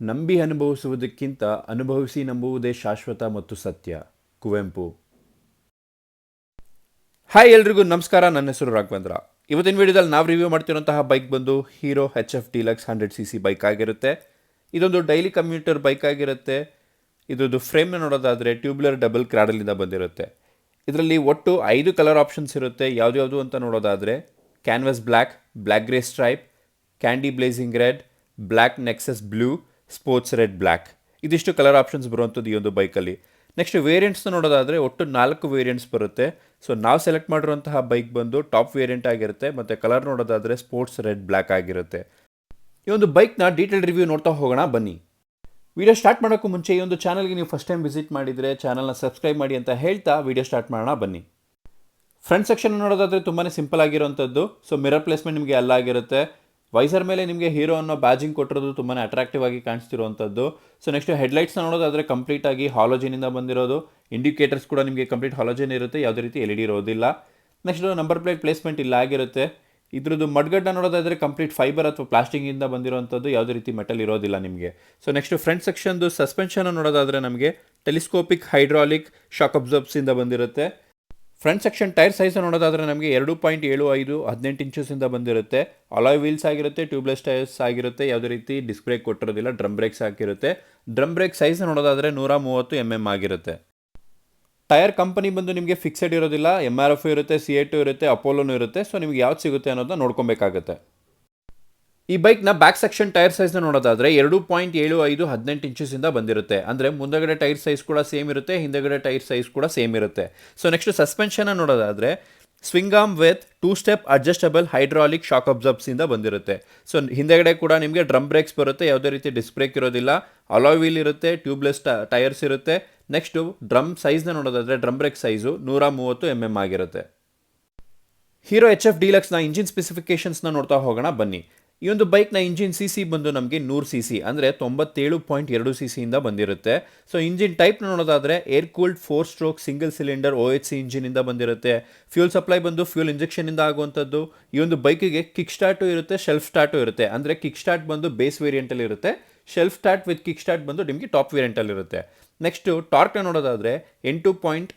ನಂಬಿ ಅನುಭವಿಸುವುದಕ್ಕಿಂತ ಅನುಭವಿಸಿ ನಂಬುವುದೇ ಶಾಶ್ವತ ಮತ್ತು ಸತ್ಯ. ಕುವೆಂಪು. ಹಾಯ್ ಎಲ್ರಿಗೂ ನಮಸ್ಕಾರ, ನನ್ನ ಹೆಸರು ರಾಘವೇಂದ್ರ. ಇವತ್ತಿನ ವಿಡಿಯೋದಲ್ಲಿ ನಾವು ರಿವ್ಯೂ ಮಾಡ್ತಿರೋಂತಹ ಬೈಕ್ ಬಂದು Hero H F Deluxe hundred C C bike ಆಗಿರುತ್ತೆ. ಇದೊಂದು ಡೈಲಿ ಕಮ್ಯೂಟರ್ ಬೈಕ್ ಆಗಿರುತ್ತೆ. ಇದೊಂದು ಫ್ರೇಮ್ ನೋಡೋದಾದರೆ ಟ್ಯೂಬ್ಲರ್ ಡಬಲ್ ಕ್ರಾಡಲಿಂದ ಬಂದಿರುತ್ತೆ. ಇದರಲ್ಲಿ ಒಟ್ಟು ಐದು ಕಲರ್ ಆಪ್ಷನ್ಸ್ ಇರುತ್ತೆ. ಯಾವ್ದು ಅಂತ ನೋಡೋದಾದರೆ canvas black black grey stripe candy blazing red black nexus blue sports red black ಇದಿಷ್ಟು ಕಲರ್ ಆಪ್ಷನ್ಸ್ ಬರುವಂಥದ್ದು ಈ ಒಂದು ಬೈಕಲ್ಲಿ ನೆಕ್ಸ್ಟ್ ವೇರಿಯಂಟ್ಸ್ನ ನೋಡೋದಾದರೆ ಒಟ್ಟು ನಾಲ್ಕು ವೇರಿಯಂಟ್ಸ್ ಬರುತ್ತೆ. ಸೊ ನಾವು ಸೆಲೆಕ್ಟ್ ಮಾಡಿರುವಂತಹ ಬೈಕ್ ಬಂದು ಟಾಪ್ ವೇರಿಯಂಟ್ ಆಗಿರುತ್ತೆ. ಮತ್ತು ಕಲರ್ ನೋಡೋದಾದರೆ ಸ್ಪೋರ್ಟ್ಸ್ ರೆಡ್ ಬ್ಲ್ಯಾಕ್ ಆಗಿರುತ್ತೆ. ಈ ಒಂದು ಬೈಕ್ನ ಡೀಟೇಲ್ ರಿವ್ಯೂ ನೋಡ್ತಾ ಹೋಗೋಣ, ಬನ್ನಿ. ವಿಡಿಯೋ ಸ್ಟಾರ್ಟ್ ಮಾಡೋಕ್ಕೂ ಮುಂಚೆ ಈ ಒಂದು ಚಾನಲ್ಗೆ ನೀವು ಫಸ್ಟ್ ಟೈಮ್ ವಿಸಿಟ್ ಮಾಡಿದರೆ ಚಾನಲ್ನ ಸಬ್ಸ್ಕ್ರೈಬ್ ಮಾಡಿ ಅಂತ ಹೇಳ್ತಾ ವಿಡಿಯೋ ಸ್ಟಾರ್ಟ್ ಮಾಡೋಣ, ಬನ್ನಿ. ಫ್ರಂಟ್ ಸೆಕ್ಷನ್ ನೋಡೋದಾದರೆ ತುಂಬಾ ಸಿಂಪಲ್ ಆಗಿರುವಂಥದ್ದು ಸೊ ಮಿರರ್ ಪ್ಲೇಸ್ಮೆಂಟ್ ನಿಮಗೆ ಎಲ್ಲ ಆಗಿರುತ್ತೆ ವೈಸರ್ ಮೇಲೆ ನಿಮಗೆ ಹೀರೋ ಅನ್ನೋ ಬ್ಯಾಜಿಂಗ್ ಕೊಟ್ಟಿರೋದು ತುಂಬಾ ಅಟ್ರಾಕ್ಟಿವ್ ಆಗಿ ಕಾಣಿಸ್ತಿರುವಂಥದ್ದು ಸೊ ನೆಕ್ಸ್ಟ್ ಹೆಡ್ಲೈಟ್ಸ್ ನೋಡೋದಾದರೆ ಕಂಪ್ಲೀಟ್ ಆಗಿ ಹಾಲೋಜಿನಿಂದ ಬಂದಿರೋದು. ಇಂಡಿಕೇಟರ್ಸ್ ಕೂಡ ನಿಮಗೆ ಕಂಪ್ಲೀಟ್ ಹಾಲೋಜಿನ್ ಇರುತ್ತೆ, ಯಾವುದೇ ರೀತಿ ಎಲ್ ಇ ಇರೋದಿಲ್ಲ. ನೆಕ್ಸ್ಟ್ ನಂಬರ್ ಪ್ಲೇಟ್ ಪ್ಲೇಸ್ಮೆಂಟ್ ಇಲ್ಲ ಆಗಿರುತ್ತೆ. ಇದ್ರದ್ದು ಮಡ್ಗಡ್ಡ ನೋಡೋದಾದರೆ ಕಂಪ್ಲೀಟ್ ಫೈಬರ್ ಅಥವಾ ಪ್ಲಾಸ್ಟಿಕ್ಕಿಂದ ಬಂದಿರುವಂಥದ್ದು ಯಾವುದೇ ರೀತಿ ಮೆಟಲ್ ಇರೋದಿಲ್ಲ ನಿಮಗೆ. ಸೊ ನೆಕ್ಸ್ಟ್ ಫ್ರಂಟ್ ಸೆಕ್ಷನ್ದು ಸಸ್ಪೆನ್ಷನ್ ನೋಡೋದಾದರೆ ನಮಗೆ ಟೆಲಿಸ್ಕೋಪಿಕ್ ಹೈಡ್ರಾಲಿಕ್ ಶಾಕ್ ಅಬ್ಸರ್ಬ್ಸಿಂದ ಬಂದಿರುತ್ತೆ. ಫ್ರಂಟ್ ಸೆಕ್ಷನ್ ಟೈರ್ ಸೈಜ್ ನೋಡೋದಾದರೆ ನಮಗೆ ಎರಡು ಪಾಯಿಂಟ್ ಏಳು ಐದು ಹದಿನೆಂಟು ಇಂಚಸ್ಸಿಂದ ಬಂದಿರುತ್ತೆ. ಅಲಾಯ್ ವೀಲ್ಸ್ ಆಗಿರುತ್ತೆ ಟ್ಯೂಬ್ಲೆಸ್ ಟೈರ್ಸ್ ಆಗಿರುತ್ತೆ, ಯಾವುದೇ ರೀತಿ ಡಿಸ್ಕ್ ಬ್ರೇಕ್ ಕೊಟ್ಟಿರೋದಿಲ್ಲ ಡ್ರಮ್ ಬ್ರೇಕ್ಸ್ ಹಾಕಿರುತ್ತೆ. ಡ್ರಮ್ ಬ್ರೇಕ್ ಸೈಜ್ ನೋಡೋದಾದರೆ ನೂರ ಮೂವತ್ತು ಎಂ ಎಂ ಆಗಿರುತ್ತೆ. ಟೈರ್ ಕಂಪನಿ ಬಂದು ನಿಮಗೆ ಫಿಕ್ಸೆಡ್ ಇರೋದಿಲ್ಲ ಎಂ ಆರ್ ಎಫ್ ಇರುತ್ತೆ ಸಿ ಎ ಟು ಇರುತ್ತೆ ಅಪೋಲೋನು ಇರುತ್ತೆ ಸೊ ನಿಮಗೆ ಯಾವ್ದು ಸಿಗುತ್ತೆ ಅನ್ನೋದನ್ನ ನೋಡ್ಕೊಬೇಕಾಗುತ್ತೆ. ಈ ಬೈಕ್ನ ಬ್ಯಾಕ್ ಸೆಕ್ಷನ್ ಟೈರ್ ಸೈಜ್ನ ನೋಡೋದಾದರೆ ಎರಡು ಪಾಯಿಂಟ್ ಏಳು ಐದು ಹದಿನೆಂಟು ಇಂಚಸ್ಸಿಂದ ಬಂದಿರುತ್ತೆ. ಅಂದರೆ ಮುಂದಗಡೆ ಟೈರ್ ಸೈಜ್ ಕೂಡ ಸೇಮ್ ಇರುತ್ತೆ, ಹಿಂದಗಡೆ ಟೈರ್ ಸೈಜ್ ಕೂಡ ಸೇಮ್ ಇರುತ್ತೆ. ಸೊ ನೆಕ್ಸ್ಟ್ ಸಸ್ಪೆನ್ಷನ್ನ ನೋಡೋದಾದರೆ swingarm with two step adjustable hydraulic shock ಅಬ್ಸರ್ಬ್ಸಿಂದ ಬಂದಿರುತ್ತೆ. ಸೊ ಹಿಂದೆಗಡೆ ಕೂಡ ನಿಮಗೆ ಡ್ರಮ್ ಬ್ರೇಕ್ಸ್ ಬರುತ್ತೆ, ಯಾವುದೇ ರೀತಿ ಡಿಸ್ಕ್ ಬ್ರೇಕ್ ಇರೋದಿಲ್ಲ. ಅಲಾಯ್ ವೀಲ್ ಇರುತ್ತೆ ಟ್ಯೂಬ್ಲೆಸ್ ಟೈರ್ಸ್ ಇರುತ್ತೆ. ನೆಕ್ಸ್ಟು ಡ್ರಮ್ ಸೈಜ್ನ ನೋಡೋದಾದರೆ ಡ್ರಮ್ ಬ್ರೇಕ್ ಸೈಜು ನೂರ ಮೂವತ್ತು ಎಂ ಎಂ ಆಗಿರುತ್ತೆ. ಹೀರೋ ಎಚ್ ಎಫ್ ಡಿಲಕ್ಸ್ನ ಇಂಜಿನ್ ಸ್ಪೆಸಿಫಿಕೇಷನ್ಸ್ನ ನೋಡ್ತಾ ಹೋಗೋಣ, ಬನ್ನಿ. ಈ ಒಂದು ಬೈಕ್ನ ಇಂಜಿನ್ ಸಿ ಸಿ ಬಂದು ನಮಗೆ ನೂರು ಸಿ ಸಿ ಅಂದರೆ ತೊಂಬತ್ತೇಳು ಪಾಯಿಂಟ್ ಎರಡು ಸಿ ಸಿಯಿಂದ ಬಂದಿರುತ್ತೆ. ಸೊ ಇಂಜಿನ್ ಟೈಪ್ನ ನೋಡೋದಾದರೆ air cooled four stroke single cylinder O H C ಇಂಜಿನಿಂದ ಬಂದಿರುತ್ತೆ. ಫ್ಯೂಲ್ ಸಪ್ಲೈ ಬಂದು ಫ್ಯೂಲ್ ಇಂಜೆಕ್ಷನಿಂದ ಆಗುವಂಥದ್ದು. ಈ ಒಂದು ಬೈಕಿಗೆ ಕಿಕ್ ಸ್ಟಾರ್ಟು ಇರುತ್ತೆ ಶೆಲ್ಫ್ ಸ್ಟಾರ್ಟು ಇರುತ್ತೆ. ಅಂದರೆ ಕಿಕ್ ಸ್ಟಾರ್ಟ್ ಬಂದು ಬೇಸ್ ವೇರಿಯಂಟಲ್ಲಿ ಇರುತ್ತೆ. Self start with kick start ಬಂದು ನಿಮಗೆ ಟಾಪ್ ವೇರಿಯಂಟಲ್ಲಿ ಇರುತ್ತೆ. ನೆಕ್ಸ್ಟು ಟಾರ್ಕ್ನ ನೋಡೋದಾದರೆ ಎಂಟು ಪಾಯಿಂಟ್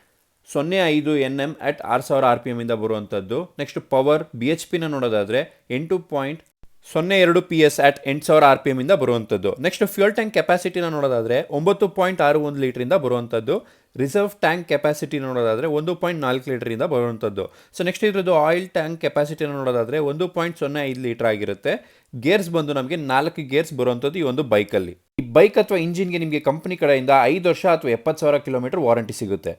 ಸೊನ್ನೆ ಐದು ಎನ್ ಎಂ ಅಟ್ ಆರು ಸಾವಿರ ಆರ್ ಪಿ ಎಮ್ಮಿಂದ ಬರುವಂಥದ್ದು. ನೆಕ್ಸ್ಟ್ ಪವರ್ ಬಿ ಎಚ್ ಪಿನ ನೋಡೋದಾದರೆ ಎಂಟು ಪಾಯಿಂಟ್ ಸೊನ್ನೆ ಎರಡು ಪಿ ಎಸ್ ಅಟ್ ಎಂಟು ಸಾವಿರ ಆರ್ ಪಿ ಎಮ್ಮಿಂದ ಬರುವಂಥದ್ದು ನೆಕ್ಸ್ಟ್ ಫ್ಯೂಯಲ್ ಟ್ಯಾಂಕ್ ಕೆಪಾಸಿಟಿನ ನೋಡೋದಾದರೆ ಒಂಬತ್ತು ಪಾಯಿಂಟ್ ಆರು ಒಂದು ಲೀಟ್ರಿಂದ ಬರುವಂಥದ್ದು ರಿಸರ್ವ್ ಟ್ಯಾಂಕ್ ಕೆಪಾಸಿಟಿನ ನೋಡೋದಾದರೆ ಒಂದು ಪಾಯಿಂಟ್ ನಾಲ್ಕು ಲೀಟ್ರಿಂದ ಬರುವಂಥದ್ದು ಸೊ ನೆಕ್ಸ್ಟ್ ಇದ್ರದ್ದು ಆಯಿಲ್ ಟ್ಯಾಂಕ್ ಕೆಪಾಸಿಟಿನ ನೋಡೋದಾದರೆ ಒಂದು ಪಾಯಿಂಟ್ ಸೊನ್ನೆ ಐದು ಲೀಟರ್ ಆಗಿರುತ್ತೆ. ಗೇರ್ಸ್ ಬಂದು ನಮಗೆ ನಾಲ್ಕು ಗೇರ್ಸ್ ಬರುವಂಥದ್ದು ಈ ಒಂದು ಬೈಕಲ್ಲಿ ಈ ಬೈಕ್ ಅಥವಾ ಇಂಜಿನ್ಗೆ ನಿಮಗೆ ಕಂಪ್ನಿ ಕಡೆಯಿಂದ ಐದು ವರ್ಷ ಅಥವಾ ಎಪ್ಪತ್ತು ಸಾವಿರ ಕಿಲೋಮೀಟರ್ ವಾರಂಟಿ ಸಿಗುತ್ತೆ.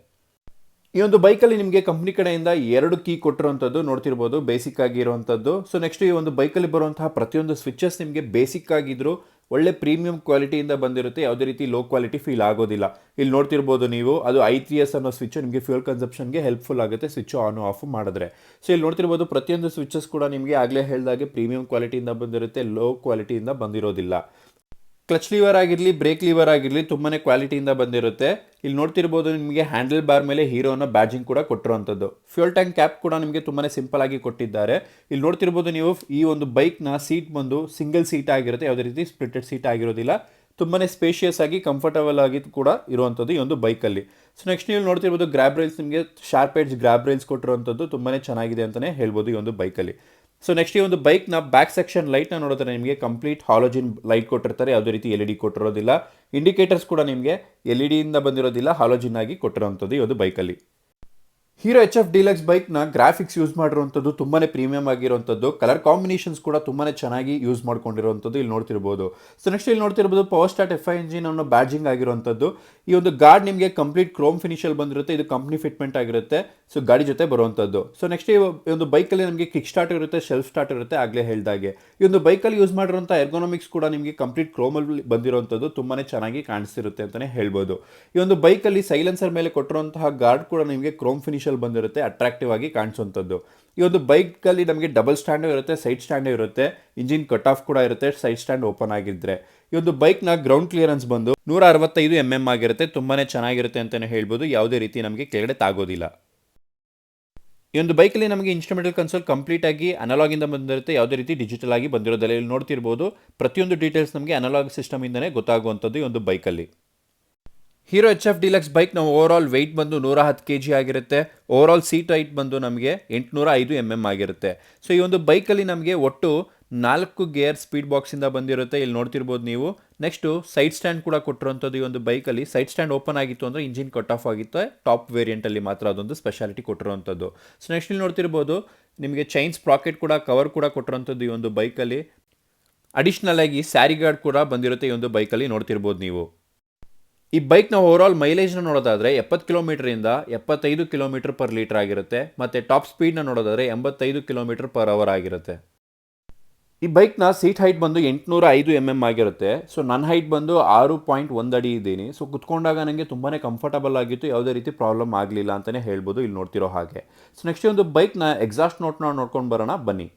ಈ ಒಂದು ಬೈಕಲ್ಲಿ ನಿಮಗೆ ಕಂಪ್ನಿ ಕಡೆಯಿಂದ ಎರಡು ಕೀ ಕೊಟ್ಟಿರುವಂಥದ್ದು ನೋಡ್ತಿರ್ಬೋದು ಬೇಸಿಕ್ ಆಗಿರುವಂಥದ್ದು. ಸೊ ನೆಕ್ಸ್ಟ್ ಈ ಒಂದು ಬೈಕಲ್ಲಿ ಬರುವಂತಹ ಪ್ರತಿಯೊಂದು ಸ್ವಿಚಸ್ ನಿಮಗೆ ಬೇಸಿಕ್ ಆಗಿದ್ರು ಒಳ್ಳೆ ಪ್ರೀಮಿಯಂ ಕ್ವಾಲಿಟಿಯಿಂದ ಬಂದಿರುತ್ತೆ. ಯಾವುದೇ ರೀತಿ ಲೋ ಕ್ವಾಲಿಟಿ ಫೀಲ್ ಆಗೋದಿಲ್ಲ. ಇಲ್ಲಿ ನೋಡ್ತಿರ್ಬೋದು ನೀವು, ಅದು ಐ ಟಿ ಎಸ್ ಅನ್ನೋ ಸ್ವಿಚ್ ನಿಮಗೆ ಫ್ಯೂಲ್ ಕನ್ಸಪ್ಷನ್ಗೆ ಹೆಲ್ಪ್ಫುಲ್ ಆಗುತ್ತೆ ಸ್ವಿಚ್ ಆನ್ ಆಫ್ ಮಾಡಿದ್ರೆ. ಸೊ ಇಲ್ಲಿ ನೋಡ್ತಿರ್ಬೋದು ಪ್ರತಿಯೊಂದು ಸ್ವಿಚಸ್ ಕೂಡ ನಿಮಗೆ ಆಗಲೇ ಹೇಳಿದಾಗೆ ಪ್ರೀಮಿಯಂ ಕ್ವಾಲಿಟಿಯಿಂದ ಬಂದಿರುತ್ತೆ ಲೋ ಕ್ವಾಲಿಟಿಯಿಂದ ಬಂದಿರೋದಿಲ್ಲ. ಕ್ಲಚ್ ಲಿವರ್ ಆಗಿರಲಿ ಬ್ರೇಕ್ ಲಿವರ್ ಆಗಿರಲಿ ತುಂಬಾ ಕ್ವಾಲಿಟಿಯಿಂದ ಬಂದಿರುತ್ತೆ. ಇಲ್ಲಿ ನೋಡ್ತಿರ್ಬೋದು ನಿಮಗೆ ಹ್ಯಾಂಡಲ್ ಬಾರ್ ಮೇಲೆ ಹೀರೋ ಅನ್ನೋ ಬ್ಯಾಜಿಂಗ್ ಕೂಡ ಕೊಟ್ಟಿರುವಂಥದ್ದು. ಫ್ಯೂಲ್ ಟ್ಯಾಂಕ್ ಕ್ಯಾಪ್ ಕೂಡ ನಿಮಗೆ ತುಂಬಾ ಸಿಂಪಲ್ ಆಗಿ ಕೊಟ್ಟಿದ್ದಾರೆ. ಇಲ್ಲಿ ನೋಡ್ತಿರ್ಬೋದು ನೀವು ಈ ಒಂದು ಬೈಕ್ನ ಸೀಟ್ ಬಂದು ಸಿಂಗಲ್ ಸೀಟ್ ಆಗಿರುತ್ತೆ. ಯಾವುದೇ ರೀತಿ ಸ್ಪ್ಲಿಟೆಡ್ ಸೀಟ್ ಆಗಿರೋದಿಲ್ಲ. ತುಂಬಾ ಸ್ಪೇಷಿಯಸ್ ಆಗಿ ಕಂಫರ್ಟಬಲ್ ಆಗಿ ಕೂಡ ಇರುವಂಥದ್ದು ಈ ಒಂದು ಬೈಕಲ್ಲಿ ಸೊ ನೆಕ್ಸ್ಟ್ ನೀವು ನೋಡ್ತಿರ್ಬೋದು ಗ್ರ್ಯಾಬ್ ರೈಲ್ಸ್ ನಿಮಗೆ ಶಾರ್ಪ್ ಏಡ್ಜ್ ಗ್ರ್ಯಾಬ್ ರೈಲ್ಸ್ ಕೊಟ್ಟಿರುವಂಥದ್ದು ತುಂಬಾ ಚೆನ್ನಾಗಿದೆ ಅಂತಲೇ ಹೇಳ್ಬೋದು ಈ ಒಂದು ಬೈಕಲ್ಲಿ ಸೊ ನೆಕ್ಸ್ಟ್ ಈ ಒಂದು ಬೈಕ್ನ ಬ್ಯಾಕ್ ಸೆಕ್ಷನ್ ಲೈಟ್ನ ನೋಡಿದ್ರೆ ನಿಮಗೆ ಕಂಪ್ಲೀಟ್ ಹಾಲೋಜಿನ್ ಲೈಟ್ ಕೊಟ್ಟಿರ್ತಾರೆ. ಯಾವುದೇ ರೀತಿ ಎಲ್ ಇ ಡಿ ಕೊಟ್ಟಿರೋದಿಲ್ಲ. ಇಂಡಿಕೇಟರ್ಸ್ ಕೂಡ ನಿಮಗೆ ಎಲ್ ಇ ಡಿಯಿಂದ ಬಂದಿರೋದಿಲ್ಲ ಹಾಲೋಜಿನ್ ಆಗಿ ಕೊಟ್ಟಿರೋಂಥದ್ದು ಈ ಒಂದು ಬೈಕಲ್ಲಿ ಹೀರೋ ಎಚ್ ಎಫ್ ಡಿಲಕ್ಸ್ ಬೈಕ್ನ ಗ್ರಾಫಿಕ್ಸ್ ಯೂಸ್ ಮಾಡಿರುವಂಥದ್ದು ತುಂಬಾ ಪ್ರೀಮಿಯಂ ಆಗಿರುವಂಥದ್ದು. ಕಲರ್ ಕಾಂಬಿನೇಷನ್ಸ್ ಕೂಡ ತುಂಬಾ ಚೆನ್ನಾಗಿ ಯೂಸ್ ಮಾಡ್ಕೊಂಡಿರುವಂಥದ್ದು ಇಲ್ಲಿ ನೋಡ್ತಿರ್ಬೋದು. ಸೊ ನೆಕ್ಸ್ಟ್ ಇಲ್ಲಿ ನೋಡ್ತಿರ್ಬೋದು power start F I engine ಅನ್ನೋ ಬ್ಯಾಡ್ಜಿಂಗ್ ಆಗಿರುವಂಥದ್ದು. ಈ ಒಂದು ಗಾರ್ಡ್ ನಿಮಗೆ ಕಂಪ್ಲೀಟ್ ಕ್ರೋಮ್ ಫಿನಿಷಲ್ಲಿ ಬಂದಿರುತ್ತೆ. ಇದು ಕಂಪ್ನಿ ಫಿಟ್ಮೆಂಟ್ ಆಗಿರುತ್ತೆ. ಸೊ ಗಾಡಿ ಜೊತೆ ಬರುವಂಥದ್ದು. ಸೊ ನೆಕ್ಸ್ಟ್ ಈ ಒಂದು ಬೈಕಲ್ಲಿ ನಮಗೆ ಕಿಕ್ ಸ್ಟಾರ್ಟ್ ಇರುತ್ತೆ ಸೆಲ್ಫ್ ಸ್ಟಾರ್ಟ್ ಇರುತ್ತೆ, ಆಗಲೇ ಹೇಳ್ದಾಗೆ. ಈ ಒಂದು ಬೈಕಲ್ಲಿ ಯೂಸ್ ಮಾಡಿರುವಂಥ ಎರ್ಗೊನಾಮಿಕ್ಸ್ ಕೂಡ ನಿಮಗೆ ಕಂಪ್ಲೀಟ್ ಕ್ರೋಮಲ್ಲಿ ಬಂದಿರುವಂಥದ್ದು ತುಂಬಾ ಚೆನ್ನಾಗಿ ಕಾಣಿಸ್ತಿರುತ್ತೆ ಅಂತಲೇ ಹೇಳ್ಬೋದು. ಈ ಒಂದು ಬೈಕಲ್ಲಿ ಸೈಲೆನ್ಸರ್ ಮೇಲೆ ಕೊಟ್ಟಿರುವಂತಹ ಗಾರ್ಡ್ ಕೂಡ ನಿಮಗೆ ಕ್ರೋಮ್ ಬಂದಿರುತ್ತೆ ಅಟ್ರಾಕ್ಟಿವ್ ಆಗಿ ಕಾಣಿಸುವಂಥದ್ದು. ಈ ಒಂದು ಬೈಕಲ್ಲಿ ನಮಗೆ ಡಬಲ್ ಸ್ಟ್ಯಾಂಡು ಇರುತ್ತೆ ಸೈಡ್ ಸ್ಟ್ಯಾಂಡು ಇರುತ್ತೆ ಇಂಜಿನ್ ಕಟ್ ಆಫ್ ಕೂಡ ಇರುತ್ತೆ ಸೈಡ್ ಸ್ಟ್ಯಾಂಡ್ ಓಪನ್ ಆಗಿದ್ರೆ. ಈ ಒಂದು ಬೈಕ್ನ ಗ್ರೌಂಡ್ ಕ್ಲಿಯರೆನ್ಸ್ ಬಂದು ನೂರ ಅರವತ್ತೈದು ಎಂ ಎಂ ಆಗಿರುತ್ತೆ ತುಂಬಾ ಚೆನ್ನಾಗಿರುತ್ತೆ ಅಂತಲೇ ಹೇಳ್ಬೋದು, ಯಾವುದೇ ರೀತಿ ನಮಗೆ ಕೆಳಗಡೆ ತಾಗೋದಿಲ್ಲ. ಈ ಒಂದು ಬೈಕಲ್ಲಿ ನಮಗೆ ಇನ್ಸ್ಟ್ರೂಮೆಂಟಲ್ ಕನ್ಸೋಲ್ ಕಂಪ್ಲೀಟ್ ಆಗಿ ಅನಲಾಗ್ ಇಂದ ಬಂದಿರುತ್ತೆ, ಯಾವುದೇ ರೀತಿ ಡಿಜಿಟಲ್ ಆಗಿ ಬಂದಿರೋದಿಲ್ಲ ಇಲ್ಲಿ ನೋಡ್ತಿರ್ಬೋದು. ಪ್ರತಿಯೊಂದು ಡೀಟೇಲ್ಸ್ ನಮಗೆ ಅನಲಾಗ್ ಸಿಸ್ಟಮ್ ಇಂದನೇ ಗೊತ್ತಾಗುವಂಥದ್ದು ಈ ಒಂದು ಬೈಕಲ್ಲಿ. Hero H F Deluxe bike ನಾವು ಓವರ್ ಆಲ್ ವೆಯ್ಟ್ ಬಂದು ನೂರ ಹತ್ತು ಕೆ ಜಿ ಆಗಿರುತ್ತೆ. ಓವರ್ ಆಲ್ ಸೀಟ್ ಹೈಟ್ ಬಂದು ನಮಗೆ ಎಂಟುನೂರ ಐದು ಎಂ ಎಂ ಆಗಿರುತ್ತೆ. ಸೊ ಈ ಒಂದು ಬೈಕಲ್ಲಿ ನಮಗೆ ಒಟ್ಟು ನಾಲ್ಕು ಗೇರ್ ಸ್ಪೀಡ್ ಬಾಕ್ಸಿಂದ ಬಂದಿರುತ್ತೆ. ಇಲ್ಲಿ ನೋಡ್ತಿರ್ಬೋದು ನೀವು. ನೆಕ್ಸ್ಟು ಸೈಡ್ ಸ್ಟ್ಯಾಂಡ್ ಕೂಡ ಕೊಟ್ಟಿರುವಂಥದ್ದು ಈ ಒಂದು ಬೈಕಲ್ಲಿ ಸೈಡ್ ಸ್ಟ್ಯಾಂಡ್ ಓಪನ್ ಆಗಿತ್ತು ಅಂದರೆ ಇಂಜಿನ್ ಕಟ್ ಆಫ್ ಆಗಿತ್ತು. ಟಾಪ್ ವೇರಿಯಂಟಲ್ಲಿ ಮಾತ್ರ ಅದೊಂದು ಸ್ಪೆಷಾಲಿಟಿ ಕೊಟ್ಟಿರುವಂಥದ್ದು. ಸೊ ನೆಕ್ಸ್ಟ್ ಇಲ್ಲಿ ನೋಡ್ತಿರ್ಬೋದು, ನಿಮಗೆ ಚೈನ್ಸ್ ಪ್ರಾಕೆಟ್ ಕೂಡ ಕವರ್ ಕೂಡ ಕೊಟ್ಟಿರುವಂಥದ್ದು ಈ ಒಂದು ಬೈಕಲ್ಲಿ ಅಡಿಷ್ನಲ್ ಆಗಿ ಸ್ಯಾರಿ ಗಾರ್ಡ್ ಕೂಡ ಬಂದಿರುತ್ತೆ ಈ ಒಂದು ಬೈಕಲ್ಲಿ ನೋಡ್ತಿರ್ಬೋದು ನೀವು. ಈ ಬೈಕ್ನ ಆಲ್ ಮೈಲೇಜ್ನ ನೋಡೋದಾದರೆ ಎಪ್ಪತ್ತು ಕಿಲೋಮೀಟ್ರಿಂದ ಎಪ್ಪತ್ತೈದು ಕಿಲೋಮೀಟರ್ ಪರ್ ಲೀಟರ್ ಆಗಿರುತ್ತೆ. ಮತ್ತು ಟಾಪ್ ಸ್ಪೀಡ್ನ ನೋಡೋದಾದರೆ ಎಂಬತ್ತೈದು ಕಿಲೋಮೀಟರ್ ಪರ್ ಅವರ್ ಆಗಿರುತ್ತೆ. ಈ ಬೈಕ್ನ ಸೀಟ್ ಹೈಟ್ ಬಂದು ಎಂಟುನೂರ ಐದು ಎಂ ಎಂ ಆಗಿರುತ್ತೆ. ಸೊ ನನ್ನ ಹೈಟ್ ಬಂದು ಆರು ಪಾಯಿಂಟ್ ಒಂದು ಅಡಿ ಇದ್ದೀನಿ. ಸೊ ಕುತ್ಕೊಂಡಾಗ ನನಗೆ ತುಂಬಾ ಕಂಫರ್ಟಬಲ್ ಆಗಿತ್ತು. ಯಾವುದೇ ರೀತಿ ಪ್ರಾಬ್ಲಮ್ ಆಗಲಿಲ್ಲ ಅಂತಲೇ ಹೇಳ್ಬೋದು. ಇಲ್ಲಿ ನೋಡ್ತಿರೋ ಹಾಗೆ. ಸೊ ನೆಕ್ಸ್ಟ್ ಒಂದು ಬೈಕ್ನ ಎಕ್ಸಾಸ್ಟ್ ನೋಟ್ನ ನೋಡ್ಕೊಂಡು ಬರೋಣ. ಬನ್ನಿ.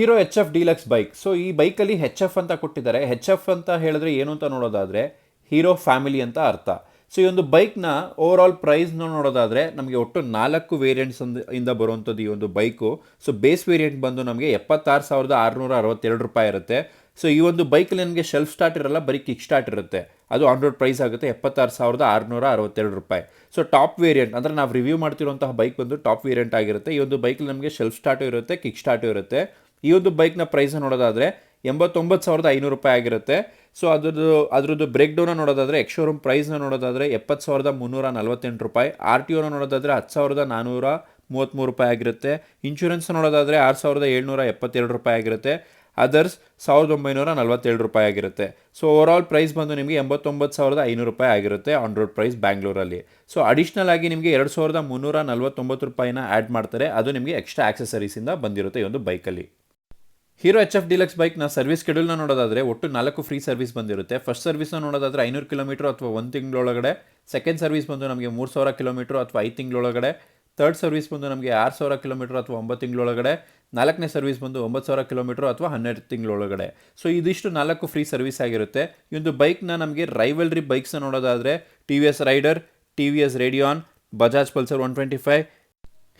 Hero H F Deluxe bike so ಈ ಬೈಕಲ್ಲಿ ಹೆಚ್ ಎಫ್ ಅಂತ ಕೊಟ್ಟಿದ್ದಾರೆ. ಹೆಚ್ ಎಫ್ ಅಂತ ಹೇಳಿದ್ರೆ ಏನು ಅಂತ ನೋಡೋದಾದರೆ ಹೀರೋ ಫ್ಯಾಮಿಲಿ ಅಂತ ಅರ್ಥ. ಸೊ ಈ ಒಂದು ಬೈಕ್ನ ಓವರ್ ಆಲ್ ಪ್ರೈಸ್ನ ನೋಡೋದಾದರೆ ನಮಗೆ ಒಟ್ಟು ನಾಲ್ಕು ವೇರಿಯಂಟ್ಸ್ ಇಂದ ಬರುವಂಥದ್ದು ಈ ಒಂದು ಬೈಕು ಸೊ ಬೇಸ್ ವೇರಿಯಂಟ್ ಬಂದು ನಮಗೆ ಎಪ್ಪತ್ತಾರು ಸಾವಿರದ ಆರುನೂರ ಅರವತ್ತೆರಡು ರೂಪಾಯಿ ಇರುತ್ತೆ. ಸೊ ಈ ಒಂದು ಬೈಕಲ್ಲಿ ನನಗೆ ಶೆಲ್ಫ್ ಸ್ಟಾರ್ಟ್ ಇರಲ್ಲ, ಬರೀ ಕಿಕ್ ಸ್ಟಾರ್ಟ್ ಇರುತ್ತೆ. ಅದು ಆನ್ ರೋಡ್ ಪ್ರೈಸ್ ಆಗುತ್ತೆ, ಎಪ್ಪತ್ತಾರು ಸಾವಿರದ ಆರುನೂರ ಅರವತ್ತೆರಡು ರೂಪಾಯಿ. ಸೊ ಟಾಪ್ ವೇರಿಯಂಟ್ ಅಂದರೆ ನಾವು ರಿವ್ಯೂ ಮಾಡ್ತಿರುವಂತಹ ಬೈಕ್ ಬಂದು ಟಾಪ್ ವೇರಿಯಂಟ್ ಆಗಿರುತ್ತೆ. ಈ ಒಂದು ಬೈಕಲ್ಲಿ ನಮಗೆ ಶೆಲ್ಫ್ ಸ್ಟಾರ್ಟು ಇರುತ್ತೆ ಕಿಕ್ ಸ್ಟಾರ್ಟು ಇರುತ್ತೆ. ಈ ಒಂದು ಬೈಕ್ನ ಪ್ರೈಸ್ ನೋಡೋದಾದರೆ ಎಂಬತ್ತೊಂಬತ್ತು ಸಾವಿರದ ಐನೂರು ರೂಪಾಯಿ ಆಗಿರುತ್ತೆ. ಸೊ ಅದ್ರದ್ದು ಅದ್ರದ್ದು ಬ್ರೇಕ್ ಡೌನ ನೋಡೋದಾದರೆ ಎಕ್ಸ್ ಶೋರೂಮ್ ಪ್ರೈಸ್ನ ನೋಡೋದಾದರೆ ಎಪ್ಪತ್ತು ಸಾವಿರದ ಮುನ್ನೂರ ನಲವತ್ತೆಂಟು ರೂಪಾಯಿ. ಆರ್ ಟಿ ಒನ ನೋಡೋದಾದರೆ ಹತ್ತು ಸಾವಿರದ ನಾನ್ನೂರ ಮೂವತ್ತ್ಮೂರು ರೂಪಾಯಿ ಆಗಿರುತ್ತೆ. ಇನ್ಶೂರೆನ್ಸ್ ನೋಡೋದಾದರೆ ಆರು ಸಾವಿರದ ಏಳ್ನೂರ ಎಪ್ಪತ್ತೆರಡು ರೂಪಾಯಿ ಆಗಿರುತ್ತೆ. ಅದರ್ಸ್ ಸಾವಿರದ ಒಂಬೈನೂರ ನಲವತ್ತೇಳು ರೂಪಾಯಿ ಆಗಿರುತ್ತೆ. ಸೊ ಓವರ್ ಆಲ್ ಪ್ರೈಸ್ ಬಂದು ನಿಮಗೆ ಎಂಬತ್ತೊಂಬತ್ತು ಸಾವಿರದ ಐನೂರು ರೂಪಾಯಿ ಆಗಿರುತ್ತೆ ಆನ್ ರೋಡ್ ಪ್ರೈಸ್ ಬ್ಯಾಂಗ್ಳೂರಲ್ಲಿ ಸೊ ಅಡಿಷ್ನಲ್ ಆಗಿ ನಿಮಗೆ ಎರಡು ಸಾವಿರದ ಮುನ್ನೂರ ನಲವತ್ತೊಂಬತ್ತು ರೂಪಾಯಿನ ಆ್ಯಡ್ ಮಾಡ್ತಾರೆ. ಅದು ನಿಮಗೆ ಎಕ್ಸ್ಟ್ರಾ ಆಕ್ಸೆಸರೀಸಿಂದ ಬಂದಿರುತ್ತೆ ಈ ಒಂದು ಬೈಕಲ್ಲಿ ಹೀರೋ ಎಚ್ ಎಫ್ ಡಿಲಕ್ಸ್ ಬೈಕ್ನ ಸರ್ವಿಸ್ ಶೆಡ್ಯೂಲ್ನ ನೋಡೋದಾದರೆ ಒಟ್ಟು ನಾಲ್ಕು ಫ್ರೀ ಸರ್ವಿಸ್ ಬಂದಿರುತ್ತೆ. ಫಸ್ಟ್ ಸರ್ವಿಸ್ನ ನೋಡೋದಾದರೆ ಐನೂರು ಕಿಲೋಮೀಟರ್ ಅಥವಾ ಒಂದು ತಿಂಗಳೊಳಗಡೆ. ಸೆಕೆಂಡ್ ಸರ್ವಿಸ್ ಬಂದು ನಮಗೆ ಮೂರು ಸಾವಿರ ಕಿಲೋಮೀಟರ್ ಅಥವಾ ಐದು ತಿಂಗಳೊಳಗಡೆ. ತರ್ಡ್ ಸರ್ವಿಸ್ ಬಂದು ನಮಗೆ ಆರು ಸಾವಿರ ಕಿಲೋಮೀಟರ್ ಅಥವಾ ಒಂಬತ್ತು ತಿಂಗಳೊಳಗಡೆ. ನಾಲ್ಕನೇ ಸರ್ವಿಸ್ ಬಂದು ಒಂಬತ್ತು ಸಾವಿರ ಕಿಲೋಮೀಟರ್ ಅಥವಾ ಹನ್ನೆರಡು ತಿಂಗಳೊಳಗಡೆ. ಸೊ ಇದಿಷ್ಟು ನಾಲ್ಕು ಫ್ರೀ ಸರ್ವಿಸ್ ಆಗಿರುತ್ತೆ. ಈ ಒಂದು ಬೈಕ್ನ ನಮಗೆ ರೈವಲ್ರಿ ಬೈಕ್ಸ್ನ ನೋಡೋದಾದರೆ T V S Raider T V S Radeon Bajaj Pulsar one twenty five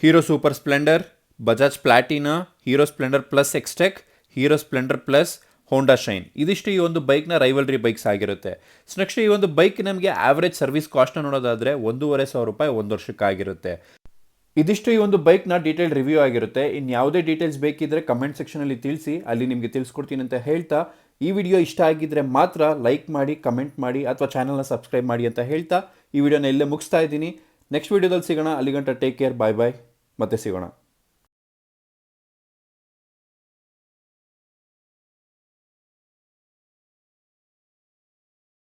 Hero Super Splendor Bajaj Platina Hero Splendor Plus XTEC Hero Splendor Plus Honda Shine ಇದಿಷ್ಟು ಈ ಒಂದು ಬೈಕ್ನ ರೈವಲ್ರಿ ಬೈಕ್ಸ್ ಆಗಿರುತ್ತೆ. ಸೊ ನೆಕ್ಸ್ಟ್ ಈ ಒಂದು bike ನಮಗೆ average service ಕಾಸ್ಟ್ನ ನೋಡೋದಾದರೆ ಒಂದೂವರೆ ಸಾವಿರ ರೂಪಾಯಿ ಒಂದು ವರ್ಷಕ್ಕಾಗಿರುತ್ತೆ ಇದಿಷ್ಟು ಈ ಒಂದು ಬೈಕ್ನ ಡೀಟೇಲ್ ರಿವ್ಯೂ ಆಗಿರುತ್ತೆ. ಇನ್ನು ಯಾವುದೇ ಡೀಟೇಲ್ಸ್ ಬೇಕಿದ್ರೆ ಕಮೆಂಟ್ ಸೆಕ್ಷನಲ್ಲಿ ತಿಳಿಸಿ, ಅಲ್ಲಿ ನಿಮಗೆ ತಿಳಿಸ್ಕೊಡ್ತೀನಿ ಅಂತ ಹೇಳ್ತಾ. ಈ ವಿಡಿಯೋ ಇಷ್ಟ ಆಗಿದ್ದರೆ ಮಾತ್ರ ಲೈಕ್ ಮಾಡಿ ಕಮೆಂಟ್ ಮಾಡಿ ಅಥವಾ ಚಾನಲ್ನ ಸಬ್ಸ್ಕ್ರೈಬ್ ಮಾಡಿ ಅಂತ ಹೇಳ್ತಾ. ಈ ವಿಡಿಯೋನ ಇಲ್ಲೇ ಮುಗಿಸ್ತಾ ಇದ್ದೀನಿ. ನೆಕ್ಸ್ಟ್ ವಿಡಿಯೋದಲ್ಲಿ ಸಿಗೋಣ. ಅಲ್ಲಿಗಂಟ ಟೇಕ್ ಕೇರ್ ಬಾಯ್ ಬಾಯ್ ಮತ್ತೆ ಸಿಗೋಣ.